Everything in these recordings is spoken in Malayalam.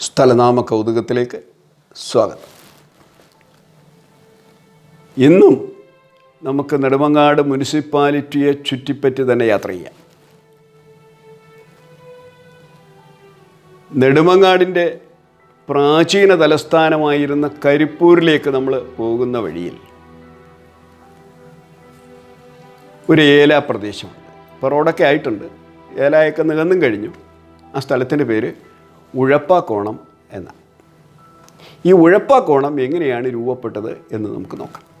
സ്ഥലനാമ കൗതുകത്തിലേക്ക് സ്വാഗതം ഇന്നും നമുക്ക് നെടുമങ്ങാട് മുനിസിപ്പാലിറ്റിയെ ചുറ്റിപ്പറ്റി തന്നെ യാത്ര ചെയ്യാം. നെടുമങ്ങാടിന്റെ പ്രാചീന തലസ്ഥാനമായിരുന്ന കരിപ്പൂരിലേക്ക് നമ്മൾ പോകുന്ന വഴിയിൽ ഒരു ഏല പ്രദേശമുണ്ട്. ഇപ്പോൾ റോഡൊക്കെ ആയിട്ടുണ്ട്. ഏലായൊക്കെ നികന്നും കഴിഞ്ഞു. ആ സ്ഥലത്തിന്റെ പേര് ഉഴപ്പാക്കോണം എന്നാണ്. ഈ ഉഴപ്പാക്കോണം എങ്ങനെയാണ് രൂപപ്പെട്ടത് എന്ന് നമുക്ക് നോക്കാം.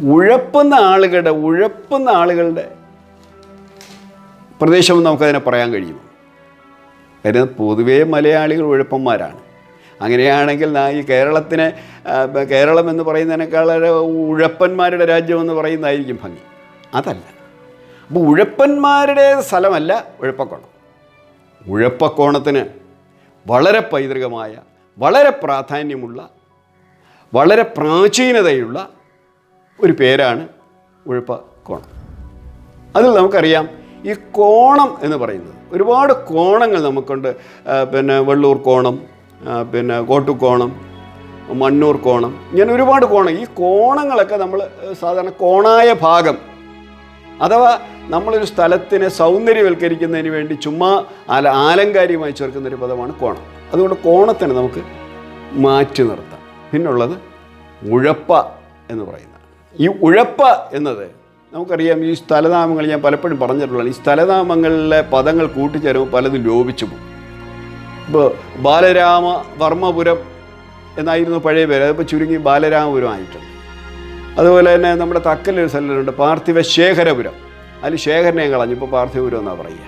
ഉഴപ്പുന്ന ആളുകളുടെ ഉഴപ്പുന്ന ആളുകളുടെ പ്രദേശം നമുക്കതിനെ പറയാൻ കഴിയുമോ? കാര്യം പൊതുവേ മലയാളികൾ ഉഴപ്പന്മാരാണ്. അങ്ങനെയാണെങ്കിൽ ഈ കേരളത്തിനെ കേരളം എന്ന് പറയുന്നതിനേക്കാൾ ഉഴപ്പന്മാരുടെ രാജ്യം എന്ന് പറയുന്നതായിരിക്കും ഭംഗി. അതല്ല. അപ്പോൾ ഉഴപ്പന്മാരുടെ സ്ഥലമല്ല ഉഴപ്പക്കോണം. ഉഴപ്പക്കോണത്തിന് വളരെ പൈതൃകമായ വളരെ പ്രാധാന്യമുള്ള വളരെ പ്രാചീനതയുള്ള ഒരു പേരാണ് ഉഴപ്പ കോണം അതിൽ നമുക്കറിയാം ഈ കോണം എന്ന് പറയുന്നത് ഒരുപാട് കോണങ്ങൾ നമുക്കുണ്ട്. പിന്നെ വെള്ളൂർ കോണം പിന്നെ കോട്ടുകോണം മണ്ണൂർ കോണം ഇങ്ങനെ ഒരുപാട് കോണം ഈ കോണങ്ങളൊക്കെ നമ്മൾ സാധാരണ കോണായ ഭാഗം അഥവാ നമ്മളൊരു സ്ഥലത്തിനെ സൗന്ദര്യവൽക്കരിക്കുന്നതിന് വേണ്ടി ചുമ്മാ ആല ആലങ്കാരികമായി ചേർക്കുന്ന ഒരു പദമാണ് കോണം. അതുകൊണ്ട് കോണത്തിന് നമുക്ക് മാറ്റി നിർത്താം. പിന്നുള്ളത് ഉഴപ്പ എന്ന് പറയുന്നത്. ഈ ഉഴപ്പ് എന്നത് നമുക്കറിയാം ഈ സ്ഥലനാമങ്ങൾ ഞാൻ പലപ്പോഴും പറഞ്ഞിട്ടുള്ളതാണ്. ഈ സ്ഥലനാമങ്ങളിലെ പദങ്ങൾ കൂട്ടിച്ചേരുമ്പോൾ പലതും ലോപിച്ചു പോകും. ഇപ്പോൾ ബാലരാമ വർമ്മപുരം എന്നായിരുന്നു പഴയ പേര്. അതിപ്പോൾ ചുരുങ്ങി ബാലരാമപുരം ആയിട്ടുണ്ട്. അതുപോലെ തന്നെ നമ്മുടെ തക്കലൊരു സ്ഥലമുണ്ട് പാർത്ഥിവ ശേഖരപുരം അതിൽ ശേഖരനെ കളഞ്ഞു. ഇപ്പോൾ പാർത്ഥിവപുരം എന്നാണ് പറയുക.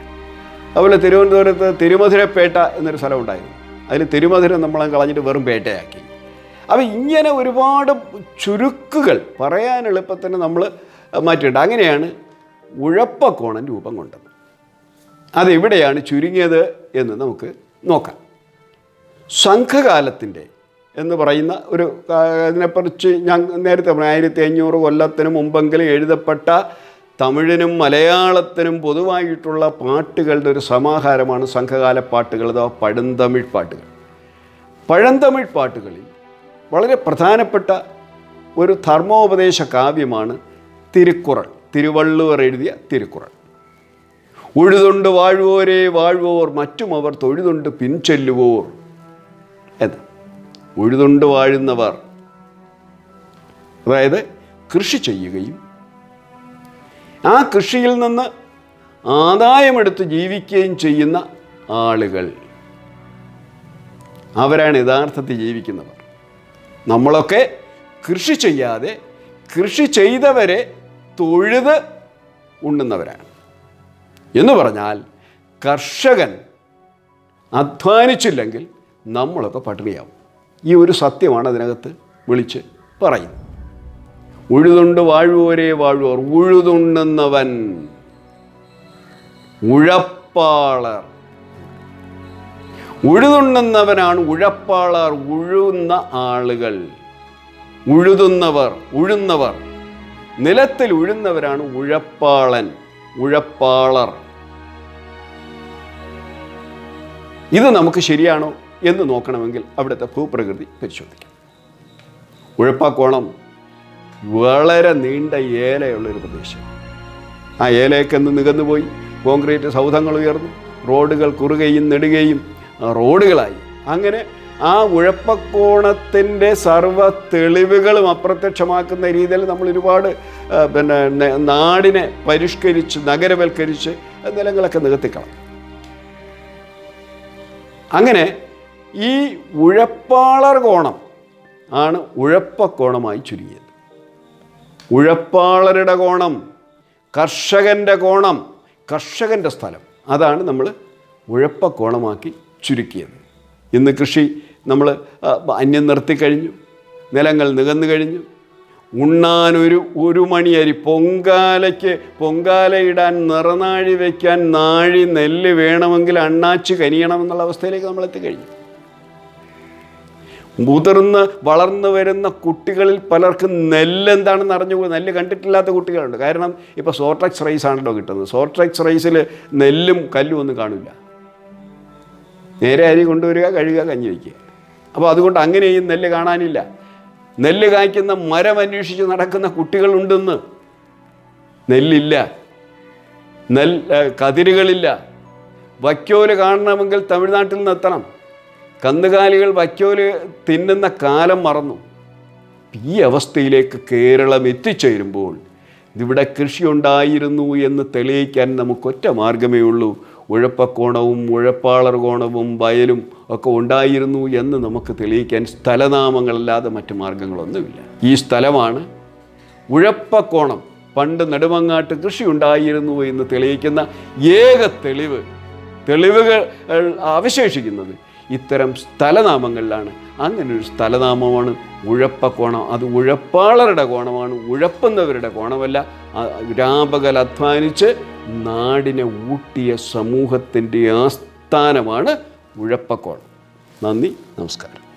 അതുപോലെ തിരുവനന്തപുരത്ത് തിരുമധുരപ്പേട്ട എന്നൊരു സ്ഥലമുണ്ടായിരുന്നു. അതിൽ തിരുമധുരം നമ്മളെ കളഞ്ഞിട്ട് വെറും പേട്ടയാക്കി. അപ്പോൾ ഇങ്ങനെ ഒരുപാട് ചുരുക്കുകൾ പറയാൻ എളുപ്പത്തിന് നമ്മൾ മാറ്റിയിട്ടുണ്ട്. അങ്ങനെയാണ് ഉഴപ്പക്കോണം രൂപം കൊണ്ടത്. അതെവിടെയാണ് ചുരുങ്ങിയത് എന്ന് നമുക്ക് നോക്കാം. സംഘകാലത്തിന്റെ എന്ന് പറയുന്ന ഒരു അതിനെക്കുറിച്ച് ഞാൻ നേരത്തെ പറഞ്ഞു ആയിരത്തി അഞ്ഞൂറ് കൊല്ലത്തിന് മുമ്പെങ്കിലും എഴുതപ്പെട്ട തമിഴിനും മലയാളത്തിനും പൊതുവായിട്ടുള്ള പാട്ടുകളുടെ ഒരു സമാഹാരമാണ് സംഘകാല പാട്ടുകൾ അഥവാ പഴന്തമിഴ് പാട്ടുകൾ. പഴന്തമിഴ് പാട്ടുകളിൽ വളരെ പ്രധാനപ്പെട്ട ഒരു ധർമ്മോപദേശ കാവ്യമാണ് തിരുക്കുറൾ. തിരുവള്ളുവർ എഴുതിയ തിരുക്കുറൾ. ഉഴുതുണ്ട് വാഴുവോരേ വാഴുവോർ മറ്റും അവർ തൊഴുതുണ്ട് പിൻചെല്ലുവോർ എന്ന്. ഉഴുതുണ്ട് വാഴുന്നവർ. അതായത് കൃഷി ചെയ്യുകയും ആ കൃഷിയിൽ നിന്ന് ആദായമെടുത്ത് ജീവിക്കുകയും ചെയ്യുന്ന ആളുകൾ. അവരാണ് യഥാർത്ഥത്തിൽ ജീവിക്കുന്നവർ. നമ്മളൊക്കെ കൃഷി ചെയ്യാതെ കൃഷി ചെയ്തവരെ തൊഴുത് ഉണ്ണുന്നവരാണ്. എന്ന് പറഞ്ഞാൽ കർഷകൻ അധ്വാനിച്ചില്ലെങ്കിൽ നമ്മളൊക്കെ പട്ടിണിയാവും. ഈ ഒരു സത്യമാണ് അതിനകത്ത് വിളിച്ച് പറയുന്നത്. ഉഴുതുണ്ട് വാഴുവരെ വാഴുവർ ഉഴുതുണ്ണുന്നവൻ ഉഴപ്പാളർ. ഉഴുതുണ്ണുന്നവനാണ് ഉഴപ്പാളാർ ഉഴുന്ന ആളുകൾ. ഉഴുതുന്നവർ ഉഴുന്നവർ. നിലത്തിൽ ഉഴുന്നവരാണ് ഉഴപ്പാളൻ ഉഴപ്പാളർ. ഇത് നമുക്ക് ശരിയാണോ എന്ന് നോക്കണമെങ്കിൽ അവിടുത്തെ ഭൂപ്രകൃതി പരിശോധിക്കാം. ഉഴപ്പാക്കോണം വളരെ നീണ്ട ഏലയുള്ളൊരു പ്രദേശം. ആ ഏലയൊക്കെ ഒന്ന് നികന്നുപോയി കോൺക്രീറ്റ് സൗധങ്ങൾ ഉയർന്നു റോഡുകൾ കുറുകയും നെടുകയും റോഡുകളായി. അങ്ങനെ ആ ഉഴപ്പക്കോണത്തിന്റെ സർവ തെളിവുകളും അപ്രത്യക്ഷമാക്കുന്ന രീതിയിൽ നമ്മൾ ഒരുപാട് പിന്നെ നാടിനെ പരിഷ്കരിച്ച് നഗരവൽക്കരിച്ച് നിലങ്ങളൊക്കെ നികത്തിക്കളാം അങ്ങനെ ഈ ഉഴപ്പാളർ കോണം ആണ് ഉഴപ്പക്കോണമായി ചുരുങ്ങിയത്. ഉഴപ്പാളരുടെ കോണം കർഷകന്റെ കോണം കർഷകന്റെ സ്ഥലം. അതാണ് നമ്മൾ ഉഴപ്പക്കോണമാക്കി ചുരുക്കിയത്. ഇന്ന് കൃഷി നമ്മൾ അന്യം നിർത്തി കഴിഞ്ഞു നിലങ്ങൾ നികന്നു കഴിഞ്ഞു. ഉണ്ണാൻ ഒരു ഒരു മണിയരി പൊങ്കാലയ്ക്ക് പൊങ്കാലയിടാൻ നിറനാഴി വയ്ക്കാൻ നാഴി നെല്ല് വേണമെങ്കിൽ അണ്ണാച്ച് കനിയണം എന്നുള്ള അവസ്ഥയിലേക്ക് നമ്മൾ എത്തിക്കഴിഞ്ഞു. മുതിർന്ന് വളർന്നു വരുന്ന കുട്ടികളിൽ പലർക്കും നെല്ല് എന്താണെന്ന് അറിഞ്ഞു നെല്ല് കണ്ടിട്ടില്ലാത്ത കുട്ടികളുണ്ട്. കാരണം ഇപ്പോൾ സോർട്ടെക്സ് റൈസ് ആണല്ലോ കിട്ടുന്നത്. സോർട്ടെക്സ് റൈസിൽ നെല്ലും കല്ലും ഒന്നും കാണില്ല. നേരെ അരി കൊണ്ടുവരിക കഴുകുക കഞ്ഞി വയ്ക്കുക. അപ്പോൾ അതുകൊണ്ട് അങ്ങനെയും നെല്ല് കാണാനില്ല. നെല്ല് കായ്ക്കുന്ന മരം അന്വേഷിച്ച് നടക്കുന്ന കുട്ടികളുണ്ടെന്ന്. നെല്ലില്ല. നെൽ കതിരുകളില്ല. വൈക്കോൽ കാണണമെങ്കിൽ തമിഴ്നാട്ടിൽ നിന്ന് എത്തണം കന്നുകാലികൾ വൈക്കോൽ തിന്നുന്ന കാലം മറന്നു. ഈ അവസ്ഥയിലേക്ക് കേരളം എത്തിച്ചേരുമ്പോൾ ഇവിടെ കൃഷി ഉണ്ടായിരുന്നു എന്ന് തെളിയിക്കാൻ നമുക്കൊറ്റ മാർഗമേ ഉള്ളൂ. ഉഴപ്പക്കോണവും ഉഴപ്പാളർ കോണവും വയലും ഒക്കെ ഉണ്ടായിരുന്നു എന്ന് നമുക്ക് തെളിയിക്കാൻ സ്ഥലനാമങ്ങളല്ലാതെ മറ്റു മാർഗങ്ങളൊന്നുമില്ല. ഈ സ്ഥലമാണ് ഉഴപ്പക്കോണം പണ്ട് നെടുമങ്ങാട്ട് കൃഷി ഉണ്ടായിരുന്നു എന്ന് തെളിയിക്കുന്ന ഏക തെളിവ് തെളിവുകൾ അവശേഷിക്കുന്നത് ഇത്തരം സ്ഥലനാമങ്ങളിലാണ്. അങ്ങനെ ഒരു സ്ഥലനാമമാണ് ഉഴപ്പക്കോണം അത് ഉഴപ്പാളരുടെ കോണമാണ്. ഉഴപ്പുന്നവരുടെ കോണമല്ല. രാപകൽ അധ്വാനിച്ച് നാടിനെ ഊട്ടിയ സമൂഹത്തിന്റെ ആസ്ഥാനമാണ് ഉഴപ്പക്കോണം നന്ദി നമസ്കാരം.